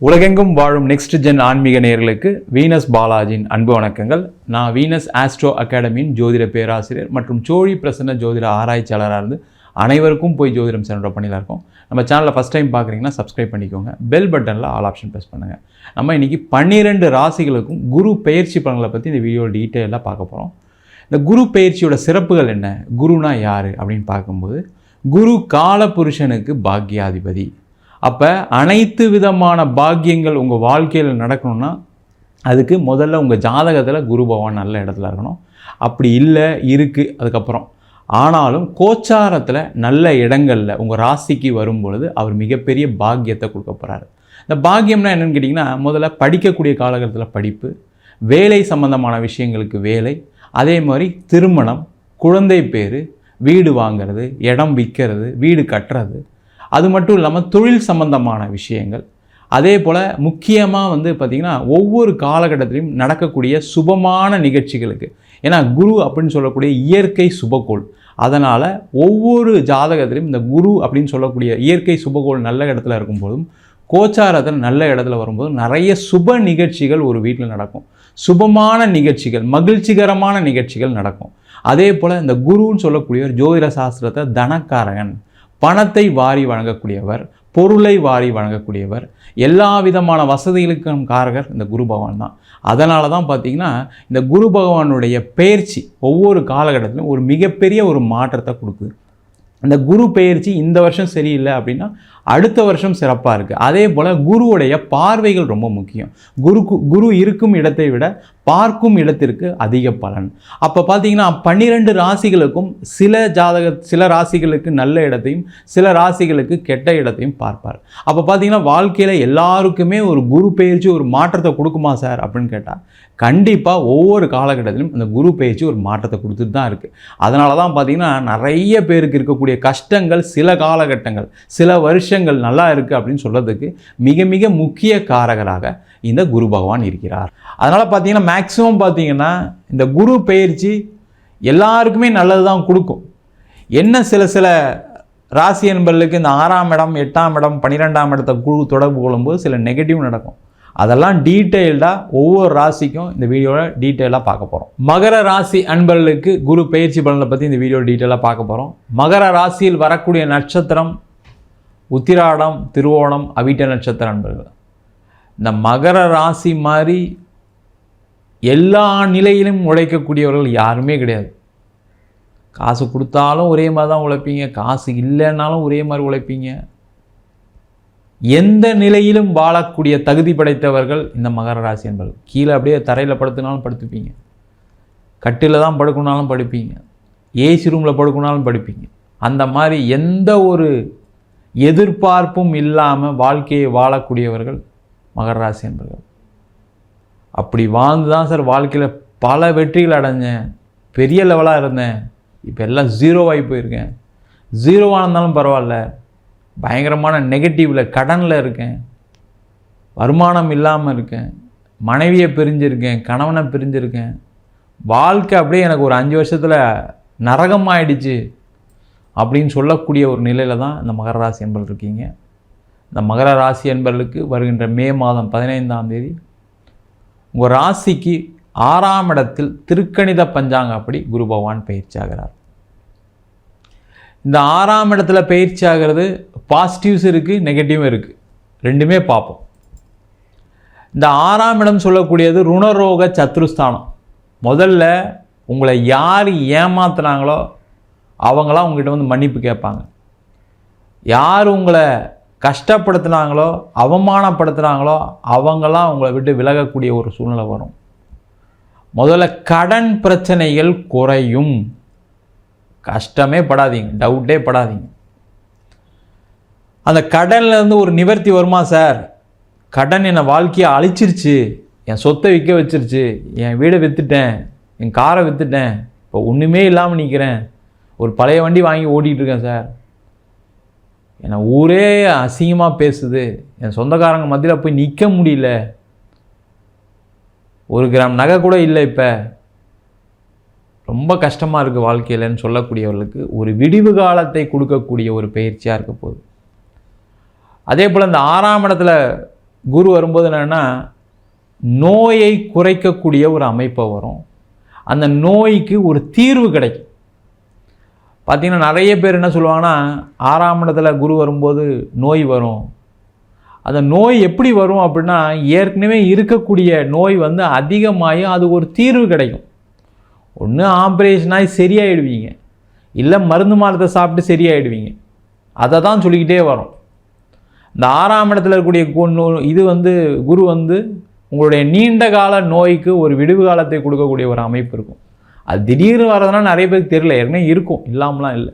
உலகெங்கும் வாழும் next gen ஆன்மீக நேர்களுக்கு வீனஸ் பாலாஜியின் அன்பு வணக்கங்கள். நான் வீனஸ் ஆஸ்ட்ரோ அகாடமியின் ஜோதிட பேராசிரியர் மற்றும் சோழி பிரசன்ன ஜோதிட ஆராய்ச்சியாளராக இருந்து அனைவருக்கும் போய் ஜோதிடம் சென்ற பண்ணியில் இருக்கோம். நம்ம சேனலில் ஃபஸ்ட் டைம் பார்க்குறீங்கன்னா சப்ஸ்கிரைப் பண்ணிக்கோங்க. பெல் பட்டனில் ஆல் ஆப்ஷன் ப்ரெஸ் பண்ணுங்கள் நம்ம இன்றைக்கி பன்னிரெண்டு ராசிகளுக்கும் குரு பயிற்சி பலன்களை பற்றி இந்த வீடியோ டீட்டெயிலாக பார்க்க போகிறோம் இந்த குரு பயிற்சியோட சிறப்புகள் என்ன? குருனா யார்? அப்படின்னு பார்க்கும்போது குரு கால புருஷனுக்கு பாக்யாதிபதி அப்போ அனைத்து விதமான பாக்கியங்கள் உங்கள் வாழ்க்கையில் நடக்கணும்னா அதுக்கு முதல்ல உங்கள் ஜாதகத்தில் குரு பகவான் நல்ல இடத்துல இருக்கணும். அப்படி இல்லை இருக்குது அதுக்கப்புறம். ஆனாலும் கோச்சாரத்தில் நல்ல இடங்களில் உங்கள் ராசிக்கு வரும் பொழுது அவர் மிகப்பெரிய பாக்கியத்தை கொடுக்க போகிறாரு இந்த பாக்கியம்னா என்னென்னு கேட்டிங்கன்னா முதல்ல படிக்கக்கூடிய காலகட்டத்தில் படிப்பு வேலை சம்பந்தமான விஷயங்களுக்கு வேலை அதே மாதிரி திருமணம் குழந்தை பேர் வீடு வாங்குறது இடம் விற்கிறது வீடு கட்டுறது அது மட்டும் இல்லாமல் தொழில் சம்பந்தமான விஷயங்கள். அதே போல் முக்கியமாக வந்து பார்த்திங்கன்னா ஒவ்வொரு காலகட்டத்திலையும் நடக்கக்கூடிய சுபமான நிகழ்ச்சிகளுக்கு. ஏன்னா குரு அப்படின்னு சொல்லக்கூடிய இயற்கை சுபகோள் அதனால் ஒவ்வொரு ஜாதகத்திலையும் இந்த குரு அப்படின்னு சொல்லக்கூடிய இயற்கை சுபகோள் நல்ல இடத்துல இருக்கும்போதும் கோச்சாரத்தில் நல்ல இடத்துல வரும்போது நிறைய சுப நிகழ்ச்சிகள் ஒரு வீட்டில் நடக்கும். சுபமான நிகழ்ச்சிகள் மகிழ்ச்சிகரமான நிகழ்ச்சிகள் நடக்கும். அதே போல் இந்த குருன்னு சொல்லக்கூடிய ஒரு ஜோதிட சாஸ்திரத்தை தனக்காரகன். பணத்தை வாரி வழங்கக்கூடியவர் பொருளை வாரி வழங்கக்கூடியவர் எல்லா விதமான வசதிகளுக்கும் காரகர் இந்த குரு பகவான் தான். அதனால தான் பார்த்தீங்கன்னா இந்த குரு பகவானுடைய பெயர்ச்சி ஒவ்வொரு காலகட்டத்திலும் ஒரு மிகப்பெரிய ஒரு மாற்றத்தை கொடுக்குது. இந்த குரு பெயர்ச்சி இந்த வருஷம் சரியில்லை அப்படின்னா அடுத்த வருஷம் சிறப்பாக இருக்குது அதே போல் குருவுடைய பார்வைகள் ரொம்ப முக்கியம். குரு குரு இருக்கும் இடத்தை விட பார்க்கும் இடத்திற்கு அதிக பலன். அப்போ பார்த்தீங்கன்னா பன்னிரெண்டு ராசிகளுக்கும் சில ஜாதக சில ராசிகளுக்கு நல்ல இடத்தையும் சில ராசிகளுக்கு கெட்ட இடத்தையும் பார்ப்பார். அப்போ பார்த்தீங்கன்னா வாழ்க்கையில் எல்லாருக்குமே ஒரு குரு பயிற்சி ஒரு மாற்றத்தை கொடுக்குமா சார் அப்படின்னு கேட்டால் கண்டிப்பாக ஒவ்வொரு காலகட்டத்திலும் அந்த குரு பயிற்சி ஒரு மாற்றத்தை கொடுத்துட்டு தான் இருக்குது அதனால தான் பார்த்தீங்கன்னா நிறைய பேருக்கு இருக்கக்கூடிய கஷ்டங்கள் சில காலகட்டங்கள் சில வருஷங்கள் நல்லா இருக்குது அப்படின்னு சொல்கிறதுக்கு மிக மிக முக்கிய காரகராக இந்த குரு பகவான் இருக்கிறார். அதனால் பார்த்தீங்கன்னா மேக்ஸிமம் பார்த்தீங்கன்னா இந்த குரு பயிற்சி எல்லாருக்குமே நல்லது தான் கொடுக்கும். என்ன சில சில ராசி என்பர்களுக்கு இந்த ஆறாம் இடம் எட்டாம் இடம் பன்னிரெண்டாம் இடத்தை குழு தொடர்பு கொள்ளும்போது சில நெகட்டிவ் நடக்கும். அதெல்லாம் டீட்டெயில்டாக ஒவ்வொரு ராசிக்கும் இந்த வீடியோவில் டீட்டெயிலாக பார்க்க போகிறோம் மகர ராசி அன்பர்களுக்கு குரு பயிற்சி பலனை பற்றி இந்த வீடியோ டீட்டெயிலாக பார்க்க போகிறோம் மகர ராசியில் வரக்கூடிய நட்சத்திரம் உத்திராடம் திருவோணம் அவிட்ட நட்சத்திர அன்பர்கள். இந்த மகர ராசி மாதிரி எல்லா நிலையிலும் உழைக்கக்கூடியவர்கள் யாருமே கிடையாது. காசு கொடுத்தாலும் ஒரே மாதிரி தான் உழைப்பீங்க. காசு இல்லைன்னாலும் ஒரே மாதிரி உழைப்பீங்க. எந்த நிலையிலும் வாழக்கூடிய தகுதி படைத்தவர்கள் இந்த மகர ராசி என்பர்கள் கீழே அப்படியே தரையில் படுத்துனாலும் படுத்துப்பீங்க. கட்டில் தான் படுக்கணுனாலும் படுப்பீங்க. ஏசி ரூமில் படுக்கணுனாலும் படுப்பீங்க. அந்த மாதிரி எந்த ஒரு எதிர்பார்ப்பும் இல்லாமல் வாழ்க்கையை வாழக்கூடியவர்கள் மகர ராசி என்பர்கள். அப்படி வாழ்ந்து தான் சார் வாழ்க்கையில் பல வெற்றிகள் அடைஞ்சேன். பெரிய லெவலாக இருந்தேன். இப்போ எல்லாம் ஜீரோவாகி போயிருக்கேன். ஜீரோவாக இருந்தாலும் பரவாயில்ல. பயங்கரமான நெகட்டிவில் கடனில் இருக்கேன். வருமானம் இல்லாமல் இருக்கேன். மனைவியை பிரிஞ்சிருக்கேன் கணவனை பிரிஞ்சிருக்கேன். வாழ்க்கை அப்படியே எனக்கு ஒரு அஞ்சு வருஷத்தில் நரகமாயிடுச்சு அப்படின்னு சொல்லக்கூடிய ஒரு நிலையில் தான் இந்த மகர ராசி என்பது இருக்கீங்க. இந்த மகர ராசி என்பர்களுக்கு வருகின்ற மே மாதம் பதினைந்தாம் தேதி உங்கள் ராசிக்கு ஆறாம் இடத்தில் திருக்கணித பஞ்சாங்க அப்படி குரு பகவான் பயிற்சி ஆகிறார். இந்த ஆறாம் இடத்துல பயிற்சி ஆகிறது பாசிட்டிவ்ஸ் இருக்குது நெகட்டிவும் இருக்குது ரெண்டுமே பார்ப்போம். இந்த ஆறாம் இடம் சொல்லக்கூடியது ருணரோக சத்ருஸ்தானம். முதல்ல உங்களை யார் ஏமாத்துனாங்களோ அவங்களாம் உங்ககிட்ட வந்து மன்னிப்பு கேட்பாங்க. யார் உங்களை கஷ்டப்படுத்துனாங்களோ அவமானப்படுத்துனாங்களோ அவங்களாம் உங்களை விட்டு விலகக்கூடிய ஒரு சூழ்நிலை வரும். முதல்ல கடன் பிரச்சனைகள் குறையும். கஷ்டமே படாதீங்க டவுட்டே படாதீங்க. அந்த கடன்லேருந்து ஒரு நிவர்த்தி வருமா சார்? கடன் என்னை வாழ்க்கையை அழிச்சிருச்சு. என் சொத்தை விற்க வச்சிருச்சு. என் வீடை விற்றுட்டேன் என் காரை விற்றுட்டேன் இப்போ ஒன்றுமே இல்லாமல் நிற்கிறேன் ஒரு பழைய வண்டி வாங்கி ஓட்டிகிட்டு சார். என்னை ஊரே அசிங்கமாக பேசுது. என் சொந்தக்காரங்க மத்தியில் போய் நிற்க முடியல. ஒரு கிராம் நகை கூட இல்லை இப்போ. ரொம்ப கஷ்டமாக இருக்குது வாழ்க்கையிலன்னு சொல்லக்கூடியவர்களுக்கு ஒரு விடிவு காலத்தை கொடுக்கக்கூடிய ஒரு பயிற்சியாக இருக்க போகுது. அதே போல் இந்த ஆறாம் இடத்துல குரு வரும்போது என்னென்னா நோயை குறைக்கக்கூடிய ஒரு அமைப்பை வரும். அந்த நோய்க்கு ஒரு தீர்வு கிடைக்கும். பார்த்திங்கன்னா நிறைய பேர் என்ன சொல்லுவாங்கன்னா ஆறாம் இடத்துல குரு வரும்போது நோய் வரும். அந்த நோய் எப்படி வரும் அப்படின்னா ஏற்கனவே இருக்கக்கூடிய நோய் வந்து அதிகமாகி அது ஒரு தீர்வு கிடைக்கும். ஒன்று ஆப்ரேஷன் ஆகி சரியாயிடுவீங்க. இல்லை மருந்து மாலத்தை சாப்பிட்டு சரியாயிடுவீங்க. அதை தான் சொல்லிக்கிட்டே வரும். இந்த ஆறாம் இடத்துல இருக்கக்கூடிய இது வந்து குரு வந்து உங்களுடைய நீண்ட கால நோய்க்கு ஒரு விடுவு காலத்தை கொடுக்கக்கூடிய ஒரு அமைப்பு இருக்கும். அது திடீர்னு வரதுனா நிறைய பேருக்கு தெரியல. ஏற்கனவே இருக்கும். இல்லாமலாம் இல்லை.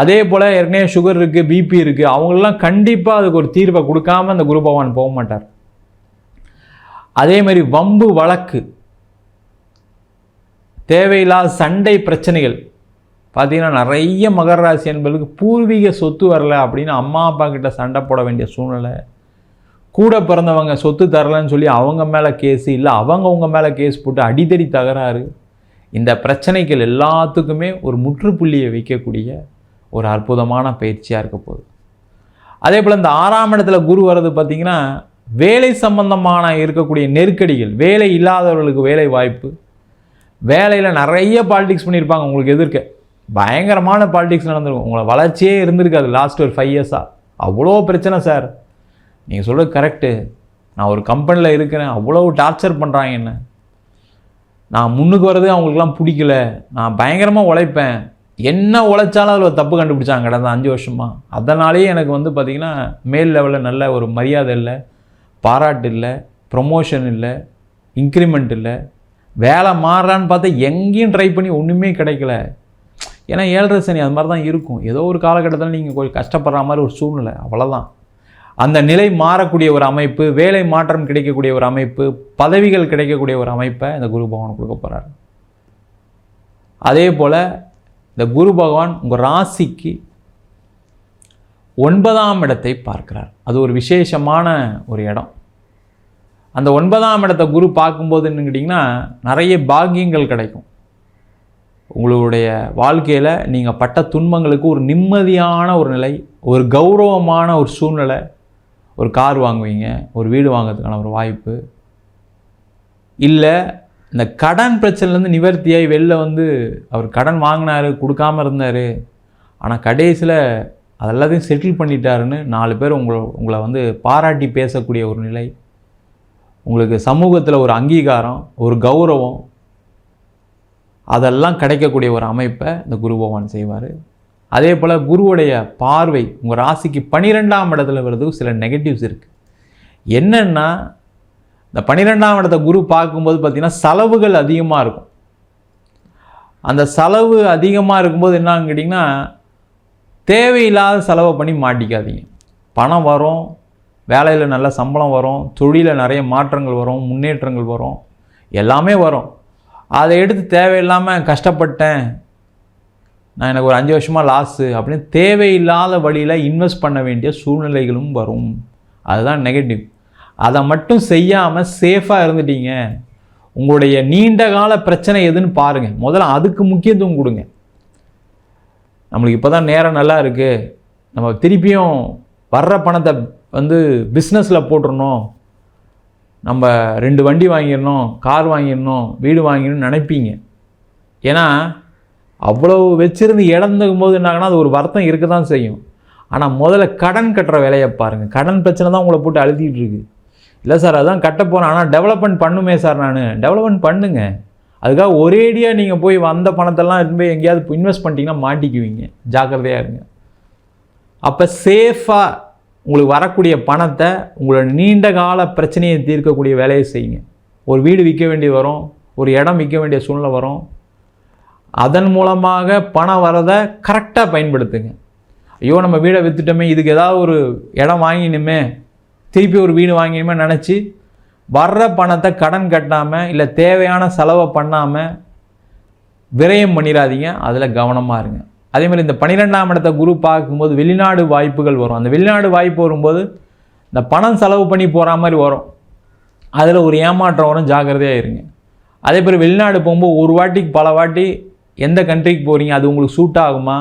அதே போல் ஏற்கனவே சுகர் இருக்குது பிபி இருக்குது அவங்களெலாம் கண்டிப்பாக அதுக்கு ஒரு தீர்வை கொடுக்காம அந்த குரு பகவான் போக மாட்டார். அதே மாதிரி வம்பு வழக்கு. தேவையில்லாத சண்டை பிரச்சனைகள். பார்த்திங்கன்னா நிறைய மகர ராசி என்பதுக்கு பூர்வீக சொத்து வரலை அப்படின்னு அம்மா அப்பா கிட்ட சண்டை போட வேண்டிய சூழ்நிலை. கூட பிறந்தவங்க சொத்து தரலன்னு சொல்லி அவங்க மேலே கேஸு இல்லை அவங்க உங்கள் மேலே கேஸ் போட்டு அடித்தடி தகராறு. இந்த பிரச்சனைகள் எல்லாத்துக்குமே ஒரு முற்றுப்புள்ளியை வைக்கக்கூடிய ஒரு அற்புதமான பயிற்சியாக இருக்க போகுது. அதே போல் இந்த ஆறாம் இடத்துல குரு வர்றது பார்த்திங்கன்னா வேலை சம்பந்தமான இருக்கக்கூடிய நெருக்கடிகள் வேலை இல்லாதவர்களுக்கு வேலை வாய்ப்பு வேலையில் நிறைய பாலிடிக்ஸ் பண்ணியிருப்பாங்க உங்களுக்கு எதிர்க்க. பயங்கரமான பாலிடிக்ஸ் நடந்திருக்கும். உங்களை வளர்ச்சியே இருந்திருக்காது லாஸ்ட் ஒரு ஃபைவ் இயர்ஸாக அவ்வளோ பிரச்சனை சார் நீங்கள் சொல்கிறது கரெக்டு நான் ஒரு கம்பெனியில் இருக்கிறேன். அவ்வளோ டார்ச்சர் பண்ணுறாங்க என்ன? நான் முன்னுக்கு வர்றது அவங்களுக்குலாம் பிடிக்கல. நான் பயங்கரமாக உழைப்பேன். என்ன உழைச்சாலும் அதில் தப்பு கண்டுபிடிச்சாங்க கடந்த அஞ்சு வருஷமாக அதனாலேயே எனக்கு வந்து பார்த்திங்கன்னா மேல் லெவலில் நல்ல ஒரு மரியாதை இல்லை பாராட்டு இல்லை ப்ரொமோஷன் இல்லை இன்க்ரிமெண்ட் இல்லை. வேலை மாறுறான்னு பார்த்தா எங்கேயும் ட்ரை பண்ணி ஒன்றுமே கிடைக்கல. ஏன்னா ஏழரை சனி அது மாதிரி தான் இருக்கும். ஏதோ ஒரு காலகட்டத்தில் நீங்கள் கொஞ்சம் கஷ்டப்படுற மாதிரி ஒரு சூழ்நிலை. அவ்வளோதான் அந்த நிலை மாறக்கூடிய ஒரு அமைப்பு வேலை மாற்றம் கிடைக்கக்கூடிய ஒரு அமைப்பு பதவிகள் கிடைக்கக்கூடிய ஒரு அமைப்பை இந்த குரு பகவான் கொடுக்க போகிறார் அதே போல் இந்த குரு பகவான் உங்கள் ராசிக்கு ஒன்பதாம் இடத்தை பார்க்கிறார். அது ஒரு விசேஷமான ஒரு இடம். அந்த ஒன்பதாம் இடத்தை குரு பார்க்கும்போது கேட்டிங்கன்னா நிறைய பாக்கியங்கள் கிடைக்கும். உங்களுடைய வாழ்க்கையில் நீங்கள் பட்ட துன்பங்களுக்கு ஒரு நிம்மதியான ஒரு நிலை ஒரு கௌரவமான ஒரு சூழ்நிலை ஒரு கார் வாங்குவீங்க ஒரு வீடு வாங்கிறதுக்கான ஒரு வாய்ப்பு. இல்லை இந்த கடன் பிரச்சனைலேருந்து நிவர்த்தியாகி வெளில வந்து அவர் கடன் வாங்கினார் கொடுக்காமல் இருந்தார். ஆனால் கடைசியில் அதெல்லாத்தையும் செட்டில் பண்ணிட்டாருன்னு நாலு பேர் உங்களை உங்களை வந்து பாராட்டி பேசக்கூடிய ஒரு நிலை. உங்களுக்கு சமூகத்தில் ஒரு அங்கீகாரம் ஒரு கௌரவம் அதெல்லாம் கிடைக்கக்கூடிய ஒரு அமைப்பை இந்த குரு பகவான் செய்வார். அதே போல் குருவுடைய பார்வை உங்கள் ராசிக்கு பனிரெண்டாம் இடத்துல வர்றதுக்கு சில நெகட்டிவ்ஸ் இருக்குது என்னென்னா இந்த பன்னிரெண்டாம் இடத்த குரு பார்க்கும்போது பார்த்திங்கன்னா செலவுகள் அதிகமாக இருக்கும். அந்த செலவு அதிகமாக இருக்கும்போது என்னன்னு கேட்டிங்கன்னா தேவையில்லாத செலவை பண்ணி மாட்டிக்காதீங்க. பணம் வரும் வேலையில் நல்ல சம்பளம் வரும் தொழிலில் நிறைய மாற்றங்கள் வரும் முன்னேற்றங்கள் வரும் எல்லாமே வரும். அதை எடுத்து தேவையில்லாமல் கஷ்டப்பட்டேன். நான் எனக்கு ஒரு அஞ்சு வருஷமாக லாஸு அப்படின்னு தேவையில்லாத வழியில் இன்வெஸ்ட் பண்ண வேண்டிய சூழ்நிலைகளும் வரும். அதுதான் நெகட்டிவ் அதை மட்டும் செய்யாமல் சேஃபாக இருந்துட்டீங்க. உங்களுடைய நீண்ட கால பிரச்சனை எதுன்னு பாருங்கள் முதல்ல அதுக்கு முக்கியத்துவம் கொடுங்க. நம்மளுக்கு இப்போ தான் நேரம் நல்லா இருக்குது நம்ம திருப்பியும் வர்ற பணத்தை வந்து பிஸ்னஸில் போட்டுருணும் நம்ம ரெண்டு வண்டி வாங்கிடணும் கார் வாங்கிடணும் வீடு வாங்கிடணும்னு நினைப்பீங்க. ஏன்னா அவ்வளோ வச்சுருந்து இழந்துக்கும் போது என்னாகனா அது ஒரு வருத்தம் இருக்க தான் செய்யும். ஆனால் முதல்ல கடன் கட்டுற வேலையை பாருங்கள் கடன் பிரச்சனை தான் உங்களை போட்டு அழுத்திட்டு இருக்கு. இல்லை சார் அதான் கட்ட போகிறேன் ஆனால் டெவலப்மெண்ட் பண்ணுமே சார் நான். டெவலப்மெண்ட் பண்ணுங்க. அதுக்காக ஒரேடியாக நீங்கள் போய் வந்த பணத்தெல்லாம் இருந்து போய் எங்கேயாவது இன்வெஸ்ட் பண்ணிட்டீங்கன்னா மாட்டிக்குவீங்க. ஜாக்கிரதையாக இருங்க. அப்போ சேஃபாக உங்களுக்கு வரக்கூடிய பணத்தை உங்களோட நீண்ட கால பிரச்சனையை தீர்க்கக்கூடிய வேலையை செய்யுங்க. ஒரு வீடு விற்க வேண்டி வரும் ஒரு இடம் விற்க வேண்டிய சூழ்நிலை வரும். அதன் மூலமாக பணம் வரதை கரெக்டாக பயன்படுத்துங்க. ஐயோ நம்ம வீடை விற்றுட்டோமே இதுக்கு ஏதாவது ஒரு இடம் வாங்கினுமே திருப்பி ஒரு வீடு வாங்கினுமே நினச்சி வர்ற பணத்தை கடன் கட்டாமல் இல்லை தேவையான செலவை பண்ணாமல் விரயம் பண்ணிடாதீங்க. அதில் கவனமாக இருங்க. அதே மாதிரி இந்த பன்னிரெண்டாம் இடத்த குரு பார்க்கும்போது வெளிநாடு வாய்ப்புகள் வரும். அந்த வெளிநாடு வாய்ப்பு வரும்போது இந்த பணம் செலவு பண்ணி போகிற மாதிரி வரும். அதில் ஒரு ஏமாற்றம் வரும் ஜாக்கிரதையாக இருங்க. அதே மாதிரி வெளிநாடு போகும்போது ஒரு வாட்டிக்கு பல வாட்டி எந்த கண்ட்ரிக்கு போகிறீங்க அது உங்களுக்கு சூட் ஆகுமா?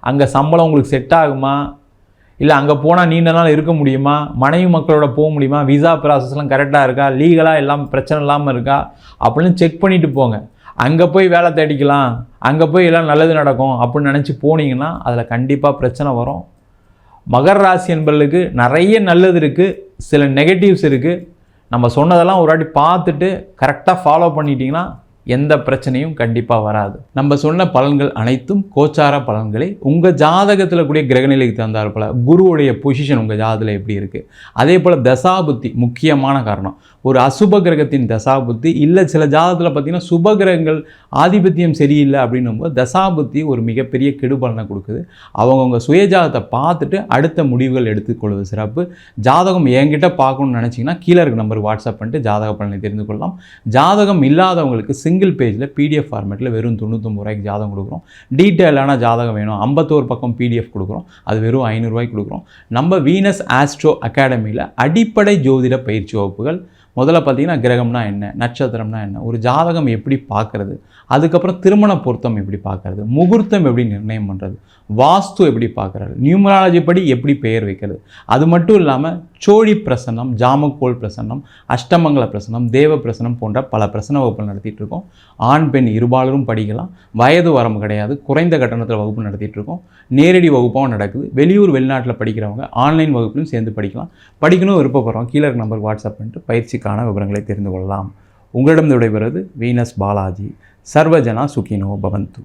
அங்கே சம்பளம் உங்களுக்கு செட் ஆகுமா? இல்லை அங்கே போனால் நீண்ட நாள் இருக்க முடியுமா? மனைவி மக்களோட போக முடியுமா? விசா ப்ராசஸ்லாம் கரெக்டாக இருக்கா? லீகலாக எல்லாம் பிரச்சனை இல்லாமல் இருக்கா? அப்படின்னு செக் பண்ணிவிட்டு போங்க. அங்கே போய் வேலை தேடிக்கலாம் அங்கே போய் எல்லாம் நல்லது நடக்கும் அப்படின்னு நினச்சி போனீங்கன்னா அதில் கண்டிப்பாக பிரச்சனை வரும். மகர ராசி என்பவர்களுக்கு நிறைய நல்லது இருக்குது சில நெகட்டிவ்ஸ் இருக்குது நம்ம சொன்னதெல்லாம் ஒரு வாட்டி பார்த்துட்டு கரெக்டாக ஃபாலோ பண்ணிட்டீங்கன்னா எந்த பிரச்சனையும் கண்டிப்பாக வராது. நம்ம சொன்ன பலன்கள் அனைத்தும் கோச்சார பலன்களை. உங்கள் ஜாதகத்தில் கூடிய கிரகநிலைக்கு தந்தார் போல் குருவுடைய பொசிஷன் உங்கள் ஜாதகத்தில் எப்படி இருக்குது அதே போல் தசாபுத்தி முக்கியமான காரணம். ஒரு அசுப கிரகத்தின் தசாபுத்தி இல்லை சில ஜாதகத்தில் பார்த்தீங்கன்னா சுப கிரகங்கள் ஆதிபத்தியம் சரியில்லை அப்படின்னும் போது தசாபுத்தி ஒரு மிகப்பெரிய கெடுபலனை கொடுக்குது. அவங்கவுங்க சுயஜாதத்தை பார்த்துட்டு அடுத்த முடிவுகள் எடுத்துக்கொள்வது சிறப்பு. ஜாதகம் என்கிட்ட பார்க்கணும்னு நினச்சிங்கன்னா கீழே இருக்க நம்பர் வாட்ஸ்அப் பண்ணிட்டு ஜாதக பலனை தெரிந்து கொள்ளலாம். ஜாதகம் இல்லாதவங்களுக்கு சிங்கிள் பேஜில் பிடிஎஃப் ஃபார்மேட்டில் வெறும் தொண்ணூற்றொம்பது ரூபாய்க்கு ஜாதகம் கொடுக்குறோம். டீட்டெயிலான ஜாதகம் வேணும். ஐம்பத்தோரு பக்கம் பிடிஎஃப் கொடுக்குறோம். அது வெறும் ஐநூறுரூவாய்க்கு கொடுக்குறோம். நம்ம வீனஸ் ஆஸ்ட்ரோ அகாடமியில் அடிப்படை ஜோதிட பயிற்சி வகுப்புகள் முதல்ல பார்த்தீங்கன்னா கிரகம்னா என்ன? நட்சத்திரம்னா என்ன? ஒரு ஜாதகம் எப்படி பார்க்குறது? அதுக்கப்புறம் திருமண பொருத்தம் எப்படி பார்க்கறது? முகூர்த்தம் எப்படி நிர்ணயம் பண்ணுறது வாஸ்து எப்படி பார்க்குறாரு? நியூமராலஜி படி எப்படி பெயர் வைக்கிறது? அது மட்டும் இல்லாமல் சோழி பிரசன்னம் ஜாமக்கோள் பிரசன்னம் அஷ்டமங்கல பிரசன்னம் தேவ பிரசனம் போன்ற பல பிரசன வகுப்புகள் நடத்திட்டு இருக்கோம். ஆண் பெண் இருபாலரும் படிக்கலாம். வயது வரம்பு கிடையாது. குறைந்த கட்டணத்தில் வகுப்பு நடத்திட்டு இருக்கோம். நேரடி வகுப்பாகவும் நடக்குது. வெளியூர் வெளிநாட்டில் படிக்கிறவங்க ஆன்லைன் வகுப்பிலும் சேர்ந்து படிக்கலாம். படிக்கணும் விருப்பப்படுறோம். கீழே நம்பர் நம்பருக்கு வாட்ஸ்அப் பண்ணிட்டு பயிற்சிக்கான விவரங்களை தெரிந்து கொள்ளலாம். உங்களிடம் விடைபெறுவது வீனஸ் பாலாஜி. சர்வஜனா சுகினோ பவந்து.